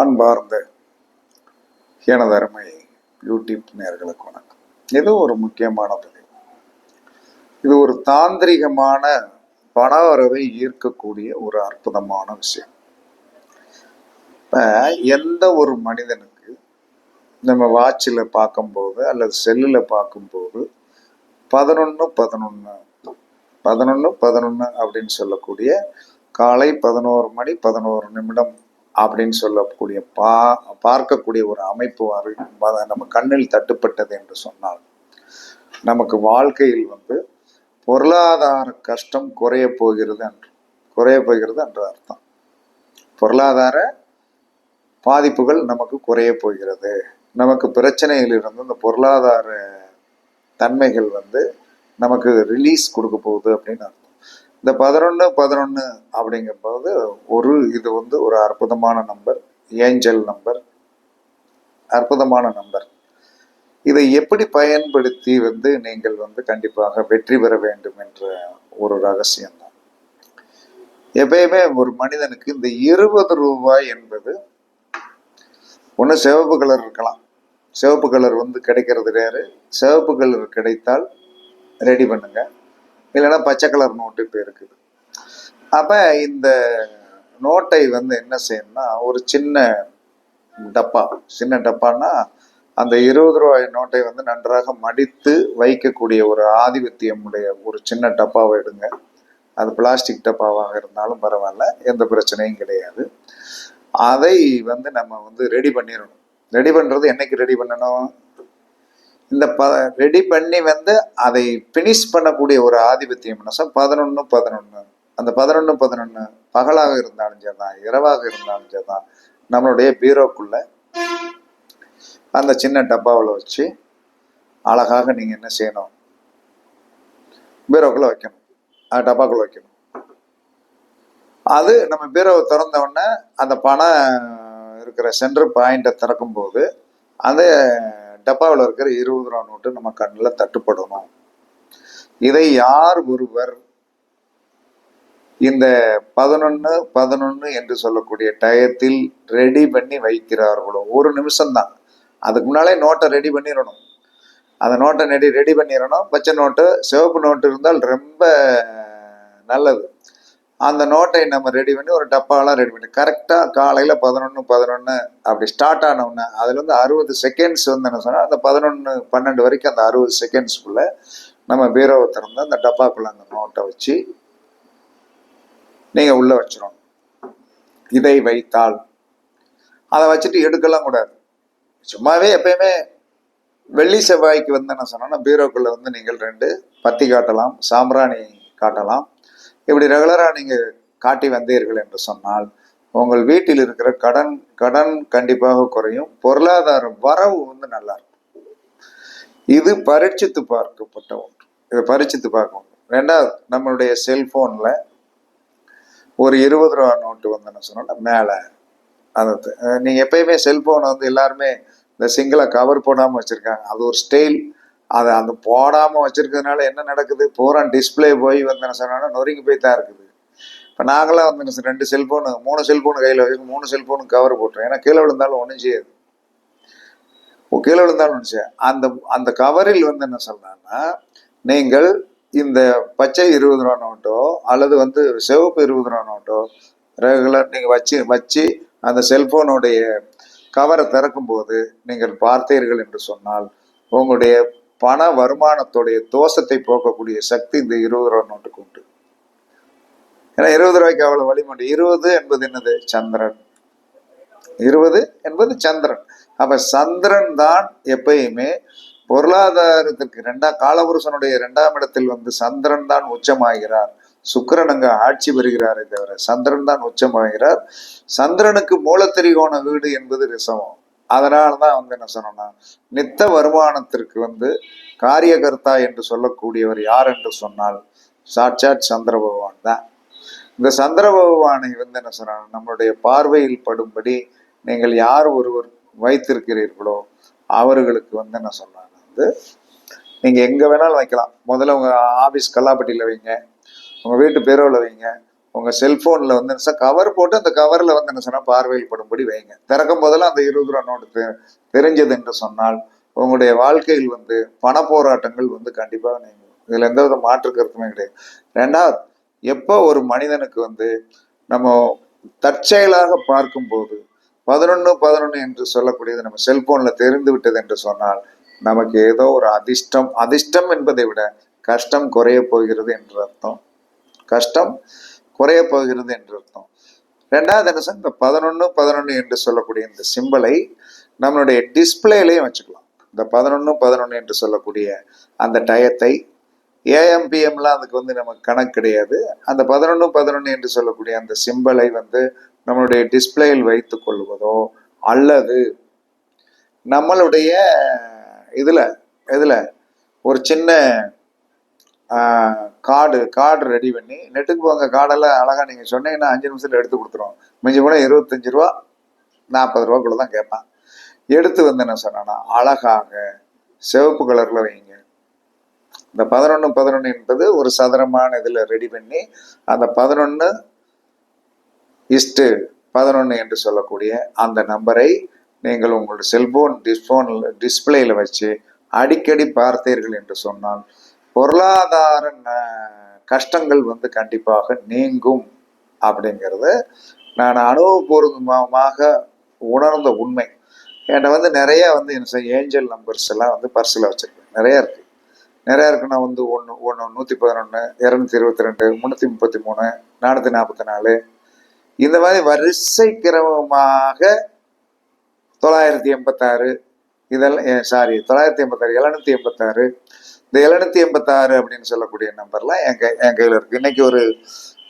அன்பார்ந்த எனதருமை யூடியூப் நேர்களுக்கு வணக்கம். இது ஒரு முக்கியமான பதிவு. இது ஒரு தாந்திரிகமான பண வரவை ஈர்க்கக்கூடிய ஒரு அற்புதமான விஷயம். இப்போ எந்த ஒரு மனிதனுக்கு நம்ம வாட்சில் பார்க்கும்போது அல்லது செல்லில் பார்க்கும்போது பதினொன்று பதினொன்று பதினொன்று பதினொன்று அப்படின்னு சொல்லக்கூடிய காலை பதினோரு மணி பதினோரு நிமிடம் அப்படின்னு சொல்லக்கூடிய பா பார்க்கக்கூடிய ஒரு அமைப்பு நம்ம கண்ணில் தட்டுப்பட்டது என்று சொன்னால் நமக்கு வாழ்க்கையில் வந்து பொருளாதார கஷ்டம் குறைய போகிறது என்று குறைய போகிறது என்று அர்த்தம். பொருளாதார பாதிப்புகள் நமக்கு குறைய போகிறது. நமக்கு பிரச்சனையிலிருந்து இந்த பொருளாதார தன்மைகள் வந்து நமக்கு ரிலீஸ் கொடுக்க போகுது அப்படின்னு அர்த்தம். இந்த பதினொன்று பதினொன்று அப்படிங்கும்போது ஒரு இது வந்து ஒரு அற்புதமான நம்பர் ஏஞ்சல் நம்பர் அற்புதமான நம்பர் இதை எப்படி பயன்படுத்தி வந்து நீங்கள் வந்து கண்டிப்பாக வெற்றி பெற வேண்டும் என்ற ஒரு ரகசியம் தான் எப்பயுமே ஒரு மனிதனுக்கு இந்த இருபது ரூபாய் என்பது ஒன்று சிவப்பு கலர் இருக்கலாம். சிவப்பு கலர் வந்து கிடைக்கிறது வேறு. சிவப்பு கலர் கிடைத்தால் ரெடி பண்ணுங்கள் இல்லைன்னா பச்சை கலர் நோட்டு இப்போ இருக்குது. அப்போ இந்த நோட்டை வந்து என்ன செய்யணும்னா ஒரு சின்ன டப்பா சின்ன டப்பான்னா அந்த இருபது ரூபாய் நோட்டை வந்து நன்றாக மடித்து வைக்கக்கூடிய ஒரு ஆதிபத்தியமுடைய ஒரு சின்ன டப்பாவை எடுங்க. அது பிளாஸ்டிக் டப்பாவாக இருந்தாலும் பரவாயில்ல எந்த பிரச்சனையும் கிடையாது. அதை வந்து நம்ம வந்து ரெடி பண்ணிடணும். ரெடி பண்ணுறது என்னைக்கு ரெடி பண்ணணும்? இந்த ப ரெடி பண்ணி வந்து அதை ஃபினிஷ் பண்ணக்கூடிய ஒரு ஆதிபத்தியம் மனசம் பதினொன்று பதினொன்று அந்த பதினொன்று பதினொன்று பகலாக இருந்தாலும் சரிதான் இரவாக இருந்தாலும் சரிதான். நம்மளுடைய பீரோக்குள்ள அந்த சின்ன டப்பாவில் வச்சு அழகாக நீங்கள் என்ன செய்யணும்? பீரோக்குள்ளே வைக்கணும். அந்த டப்பாக்குள்ளே வைக்கணும். அது நம்ம பீரோவை திறந்த உடனே அந்த பணம் இருக்கிற சென்டர் பாயிண்ட்டை திறக்கும்போது அந்த டப்பாவில் இருக்கிற இருபது ரூபா நோட்டு நம்ம கண்ணில் தட்டுப்படணும். இதை யார் ஒருவர் இந்த பதினொன்று பதினொன்று என்று சொல்லக்கூடிய டயத்தில் ரெடி பண்ணி வைக்கிறார்களோ? ஒரு நிமிஷம்தான். அதுக்கு முன்னாலே நோட்டை ரெடி பண்ணிடணும். அந்த நோட்டை ரெடி ரெடி பண்ணிடணும். பச்சை நோட்டு சிவப்பு நோட்டு இருந்தால் ரொம்ப நல்லது. அந்த நோட்டை நம்ம ரெடி பண்ணி ஒரு டப்பாலாம் ரெடி பண்ணி கரெக்டாக காலையில் பதினொன்று பதினொன்று அப்படி ஸ்டார்ட் ஆனவுடனே அதுலேருந்து அறுபது செகண்ட்ஸ் வந்து என்ன சொன்னால் அந்த பதினொன்று பன்னெண்டு வரைக்கும் அந்த அறுபது செகண்ட்ஸ்க்குள்ளே நம்ம பீரோவை திறந்து அந்த டப்பாக்குள்ளே அந்த நோட்டை வச்சு நீங்கள் உள்ளே வச்சிடணும் இதை வைத்தால். அதை வச்சுட்டு எடுக்கலாம் கூடாது சும்மாவே எப்பயுமே வெள்ளி செவ்வாய்க்கு வந்து என்ன சொன்னோன்னா பீரோக்குள்ளே வந்து நீங்கள் ரெண்டு பத்தி காட்டலாம் சாம்பிராணி காட்டலாம். இப்படி ரெகுலராக நீங்கள் காட்டி வந்தீர்கள் என்று சொன்னால் உங்கள் வீட்டில் இருக்கிற கடன் கடன் கண்டிப்பாக குறையும் பொருளாதார வரவு வந்து நல்லா இருக்கும். இது பரீட்சித்து பார்க்கப்பட்ட ஒன்று. இதை பரீட்சித்து பார்க்க ஒன்று. ரெண்டாவது நம்மளுடைய செல்போனில் ஒரு இருபது ரூபா நோட்டு வந்து என்ன சொன்னோன்னா மேலே அது நீங்கள் எப்பயுமே செல்போனை வந்து எல்லாருமே இந்த சிங்கிளை கவர் போடாமல் வச்சுருக்காங்க. அது ஒரு ஸ்டைல் அதை அந்த போடாமல் வச்சுருக்கிறதுனால என்ன நடக்குது? பூரா டிஸ்ப்ளே போய் வந்து என்ன நொறுங்கி போய் தான் இருக்குது. இப்போ நாங்களாம் வந்து ரெண்டு செல்ஃபோனு மூணு செல்ஃபோனு கையில் வச்சு மூணு செல்ஃபோனுக்கு கவர் போட்டோம் ஏன்னா கீழே விழுந்தாலும் ஒன்றும் செய்யாது. ஓ, கீழே விழுந்தாலும் ஒன்றும் செய்யாது. அந்த அந்த கவரில் வந்து என்ன சொல்றாங்கன்னா நீங்கள் இந்த பச்சை இருபது ரூபா நோட்டோ அல்லது வந்து சிவப்பு இருபது ரூபா நோட்டோ ரெகுலர் நீங்கள் வச்சு வச்சு அந்த செல்ஃபோனுடைய கவரை திறக்கும்போது நீங்கள் பார்த்தீர்கள் என்று சொன்னால் உங்களுடைய பண வருமானத்துடைய தோஷத்தை போக்கக்கூடிய சக்தி இந்த இருபது ரூபா நோட்டுக்கு உண்டு ஏன்னா இருபது ரூபாய்க்கு அவ்வளவு வழிமுறை இருபது என்பது என்னது? சந்திரன். இருபது என்பது சந்திரன். அப்ப சந்திரன் தான் எப்பயுமே பொருளாதாரத்திற்கு ரெண்டாம் காலபுருஷனுடைய இரண்டாம் இடத்தில் வந்து சந்திரன் தான் உச்சமாகிறார். சுக்கரன் அங்க ஆட்சி பெறுகிறாரே தவிர சந்திரன் தான் உச்சமாகிறார். சந்திரனுக்கு மூலத்திரிகோண வீடு என்பது ரிசவம் அதனால தான் வந்து என்ன சொன்னோம்னா நித்த வருமானத்திற்கு வந்து காரியகர்த்தா என்று சொல்லக்கூடியவர் யார் என்று சொன்னால் சாட்சாத் சந்திர பகவான் தான். இந்த சந்திர பகவானை வந்து என்ன சொன்னாங்க நம்மளுடைய பார்வையில் படும்படி நீங்கள் யார் ஒருவர் வைத்திருக்கிறீர்களோ அவர்களுக்கு வந்து என்ன சொன்னாங்க வந்து நீங்கள் எங்கே வேணாலும் வைக்கலாம். முதல்ல உங்கள் ஆஃபீஸ் கல்லாப்பட்டியில் வைங்க உங்கள் வீட்டு பேரோவில் வைங்க உங்க செல்போன்ல வந்து என்ன சார் கவர் போட்டு அந்த கவர்ல வந்து என்ன சொன்னா பார்வையில் படும்படி வைங்க. திறக்கும் போதெல்லாம் அந்த இருபது ரூபா நோட்டு தெரிஞ்சது என்று சொன்னால் உங்களுடைய வாழ்க்கையில் வந்து பண போராட்டங்கள் வந்து கண்டிப்பாக நீங்க இதுல எந்த வித மாற்று கருத்துமே கிடையாது. ரெண்டாவது எப்போ ஒரு மனிதனுக்கு வந்து நம்ம தற்செயலாக பார்க்கும்போது பதினொன்று பதினொன்று என்று சொல்லக்கூடியது நம்ம செல்போன்ல தெரிந்து விட்டது என்று சொன்னால் நமக்கு ஏதோ ஒரு அதிர்ஷ்டம் அதிர்ஷ்டம் என்பதை விட கஷ்டம் குறைய போகிறது என்று அர்த்தம். கஷ்டம் குறைய போகிறது என்று அர்த்தம். ரெண்டாவது என்ன சார்? இந்த பதினொன்று பதினொன்று என்று சொல்லக்கூடிய இந்த சிம்பலை நம்மளுடைய டிஸ்பிளேலையும் வச்சுக்கலாம். இந்த பதினொன்று பதினொன்று என்று சொல்லக்கூடிய அந்த டயத்தை ஏஎம்பிஎம்லாம் அதுக்கு வந்து நமக்கு கணக்கு கிடையாது. அந்த பதினொன்று பதினொன்று என்று சொல்லக்கூடிய அந்த சிம்பலை வந்து நம்மளுடைய டிஸ்பிளேயில் வைத்து கொள்வதோ அல்லது நம்மளுடைய இதில் இதில் ஒரு சின்ன கார்டு கார்டு ரெடி பண்ணி நெட்டுக்கு போங்க கார்டெல்லாம் அழகாக நீங்கள் சொன்னீங்கன்னா அஞ்சு நிமிஷத்தில் எடுத்து கொடுத்துருவோம். மிஞ்சி கூட இருபத்தஞ்சி ரூபா நாற்பது ரூபாக்குள்ள தான் கேட்பான். எடுத்து வந்து என்ன சொன்னேன்னா அழகாக சிவப்பு கலரில் வைங்க. இந்த பதினொன்று பதினொன்று என்பது ஒரு சதுரமான இதில் ரெடி பண்ணி அந்த பதினொன்று இஸ்டு பதினொன்று என்று சொல்லக்கூடிய அந்த நம்பரை நீங்கள் உங்களுடைய செல்போன் டிஸ்போனில் டிஸ்பிளேயில் வச்சு அடிக்கடி பார்த்தீர்கள் என்று சொன்னால் பொருளாதார ந- கஷ்டங்கள் வந்து கண்டிப்பாக நீங்கும் அப்படிங்கிறது நான் அனுபவபூர்வமாக உணர்ந்த உண்மை. என்கிட்ட வந்து நிறைய வந்து என்ன ஏஞ்சல் நம்பர்ஸ் எல்லாம் வந்து பர்சில் வச்சுருக்கேன். நிறைய இருக்கு. நிறையா இருக்குன்னா வந்து ஒன்று ஒன்று நூற்றி பதினொன்று இரநூத்தி இருபத்தி ரெண்டு முந்நூற்றி முப்பத்தி மூணு நானூற்றி நாற்பத்தி நாலு இந்த மாதிரி வரிசை கிரமமாக தொள்ளாயிரத்தி எண்பத்தாறு இதெல்லாம் சாரி தொள்ளாயிரத்தி எண்பத்தாறு எழுநூத்தி எண்பத்தாறு இந்த எழுநூத்தி எண்பத்தாறு அப்படின்னு சொல்லக்கூடிய நம்பர்லாம் என் கை என் கையில் இருக்கு. இன்னைக்கு ஒரு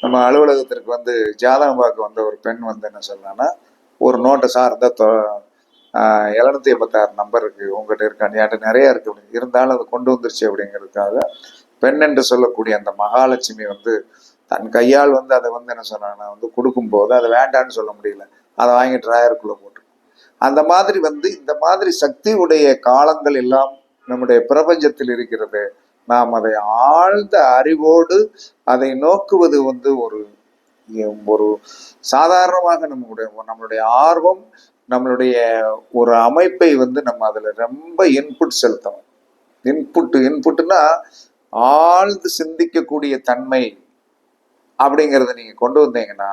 நம்ம அலுவலகத்திற்கு வந்து ஜாதகம் பார்க்க வந்த ஒரு பெண் வந்து என்ன சொன்னான்னா ஒரு நோட்டை சார் இந்த எழுநூத்தி எண்பத்தாறு நம்பர் இருக்கு. உங்ககிட்ட இருக்கான்னு என்கிட்ட நிறைய இருக்கு. அப்படின்னு இருந்தாலும் அது கொண்டு வந்துருச்சு அப்படிங்கிறதுக்காக பெண் என்று சொல்லக்கூடிய அந்த மகாலட்சுமி வந்து தன் கையால் வந்து அதை வந்து என்ன சொன்னாங்கன்னா வந்து கொடுக்கும்போது அதை வேண்டான்னு சொல்ல முடியல. அதை வாங்கி ட்ராயருக்குள்ள போட்டு அந்த மாதிரி வந்து இந்த மாதிரி சக்தி உடைய காலங்கள் எல்லாம் நம்முடைய பிரபஞ்சத்தில் இருக்கிறது. நாம் அதை ஆழ்ந்த அறிவோடு அதை நோக்குவது வந்து ஒரு ஒரு சாதாரணமாக நம்மளுடைய நம்மளுடைய ஆர்வம் நம்மளுடைய ஒரு அமைப்பை வந்து நம்ம அதில் ரொம்ப இன்புட் செலுத்தணும். இன்புட் இன்புட்டுனா ஆழ்ந்து சிந்திக்கக்கூடிய தன்மை அப்படிங்கிறத நீங்கள் கொண்டு வந்தீங்கன்னா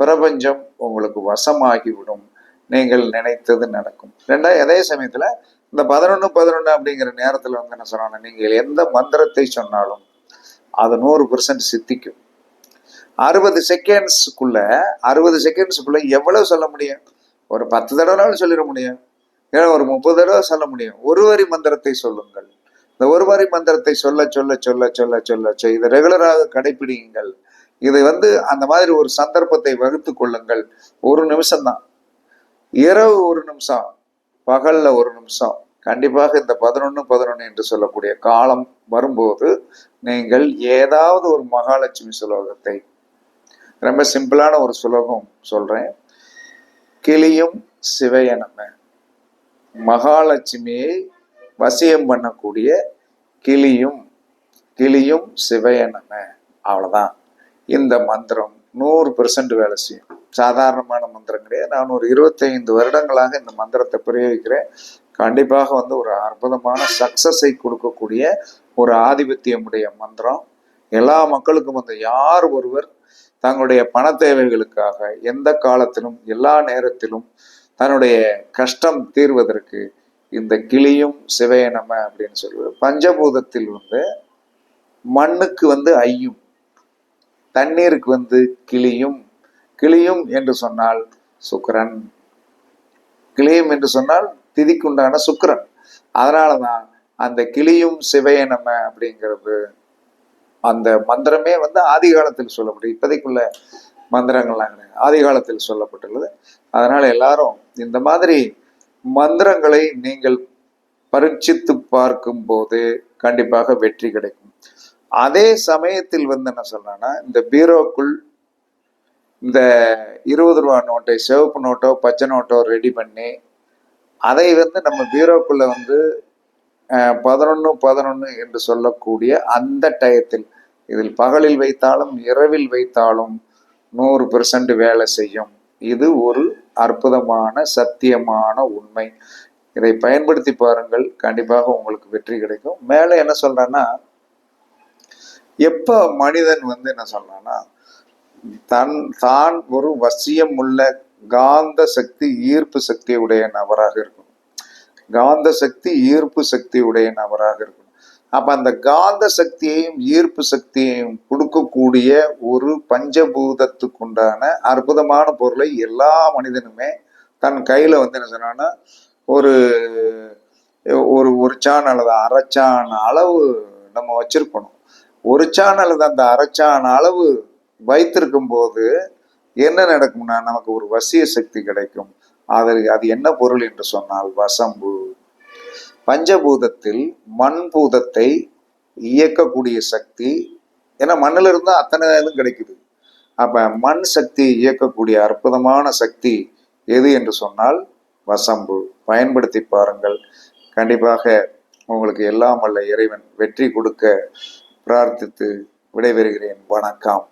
பிரபஞ்சம் உங்களுக்கு வசமாகி விடும் நீங்கள் நினைத்தது நடக்கும். ரெண்டாவது அதே சமயத்தில் இந்த பதினொன்று பதினொன்று அப்படிங்கிற நேரத்தில் வந்து என்ன சொன்னாங்க நீங்கள் எந்த மந்திரத்தை சொன்னாலும் அது நூறு பர்சன்ட் சித்திக்கும். அறுபது செகண்ட்ஸுக்குள்ள அறுபது செகண்ட்ஸுக்குள்ள எவ்வளவு சொல்ல முடியும்? ஒரு பத்து தடவைனாலும் சொல்லிட முடியும். ஏன்னா ஒரு முப்பது தடவை சொல்ல முடியும். ஒரு வரி மந்திரத்தை சொல்லுங்கள். இந்த ஒரு வரி மந்திரத்தை சொல்ல சொல்ல சொல்ல சொல்ல சொல்ல இதை ரெகுலராக கடைபிடிங்கள் இதை வந்து அந்த மாதிரி ஒரு சந்தர்ப்பத்தை வகுத்து கொள்ளுங்கள். ஒரு நிமிஷம்தான். இரவு ஒரு நிமிஷம். பகல்ல ஒரு நிமிஷம். கண்டிப்பாக இந்த பதினொன்று பதினொன்று என்று சொல்லக்கூடிய காலம் வரும்போது நீங்கள் ஏதாவது ஒரு மகாலட்சுமி சுலோகத்தை ரொம்ப சிம்பிளான ஒரு சுலோகம் சொல்றேன். கிளியும் சிவையனம மகாலட்சுமியை வசியம் பண்ணக்கூடிய கிளியும் கிளியும் சிவையனம அவ்வளோதான் இந்த மந்திரம் நூறு பெர்சன்ட் வேலை செய்யும். சாதாரணமான மந்திரம் கிடையாது. நான் ஒரு இருபத்தைந்து வருடங்களாக இந்த மந்திரத்தை பிரயோகிக்கிறேன். கண்டிப்பாக வந்து ஒரு அற்புதமான சக்சஸை கொடுக்கக்கூடிய ஒரு ஆதிபத்தியமுடைய மந்திரம். எல்லா மக்களுக்கும் வந்து யார் ஒருவர் தங்களுடைய பண தேவைகளுக்காக எந்த காலத்திலும் எல்லா நேரத்திலும் தன்னுடைய கஷ்டம் தீர்வதற்கு இந்த கிளியும் சிவையனம அப்படின்னு சொல்லுவது பஞ்சபூதத்தில் வந்து மண்ணுக்கு வந்து ஐயும் தண்ணீருக்கு வந்து கிளியும் கிளியும் என்று சொன்னால் சுக்கரன். கிளியும் என்று சொன்னால் திதிக்குண்டான சுக்கரன். அதனால தான் அந்த கிளியும் சிவையனம அப்படிங்கிறது அந்த மந்திரமே வந்து ஆதி காலத்தில் சொல்லப்பட்டு இப்போதைக்குள்ள மந்திரங்கள்லாம் கிடையாது. ஆதி காலத்தில் சொல்லப்பட்டுள்ளது. அதனால எல்லாரும் இந்த மாதிரி மந்திரங்களை நீங்கள் பரீட்சித்து பார்க்கும் போது கண்டிப்பாக வெற்றி கிடைக்கும். அதே சமயத்தில் வந்து என்ன சொல்றேன்னா இந்த பீரோக்குள் இந்த இருபது ரூபா நோட்டை சிவப்பு நோட்டோ பச்சை நோட்டோ ரெடி பண்ணி அதை வந்து நம்ம பீரோக்குள்ள வந்து பதினொன்று பதினொன்று என்று சொல்லக்கூடிய அந்த டயத்தில் இதில் பகலில் வைத்தாலும் இரவில் வைத்தாலும் நூறு பெர்சன்ட் வேலை செய்யும். இது ஒரு அற்புதமான சத்தியமான உண்மை. இதை பயன்படுத்தி பாருங்கள். கண்டிப்பாக உங்களுக்கு வெற்றி கிடைக்கும். மேலே என்ன சொல்றேன்னா எப்போ மனிதன் வந்து என்ன சொல்றான்னா தன் தான் ஒரு வசியம் உள்ள காந்த சக்தி ஈர்ப்பு சக்தி உடைய நபராக இருக்கணும் காந்த சக்தி ஈர்ப்பு சக்தி உடைய நபராக இருக்கணும் அப்ப அந்த காந்த சக்தியையும் ஈர்ப்பு சக்தியையும் கொடுக்கக்கூடிய ஒரு பஞ்சபூதத்துக்குண்டான அற்புதமான பொருளை எல்லா மனிதனுமே தன் கையில வந்து என்ன சொன்னான்னா ஒரு ஒரு ஒரு சான் அல்லது அரைச்சான் அளவு நம்ம வச்சிருக்கணும். ஒரு சான் அல்லது அந்த அரைச்சான் அளவு வைத்திருக்கும் போது என்ன நடக்கும்னா நமக்கு ஒரு வசிய சக்தி கிடைக்கும். அது அது என்ன பொருள் என்று சொன்னால் வசம்பு. பஞ்சபூதத்தில் மண் பூதத்தை இயக்கக்கூடிய சக்தி ஏன்னா மண்ணில் இருந்தால் அத்தனை இதுவும் கிடைக்குது. அப்போ மண் சக்தி இயக்கக்கூடிய அற்புதமான சக்தி எது என்று சொன்னால் வசம்பு. பயன்படுத்தி பாருங்கள். கண்டிப்பாக உங்களுக்கு எல்லாம் வல்ல இறைவன் வெற்றி கொடுக்க பிரார்த்தித்து விடைபெறுகிறேன். வணக்கம்.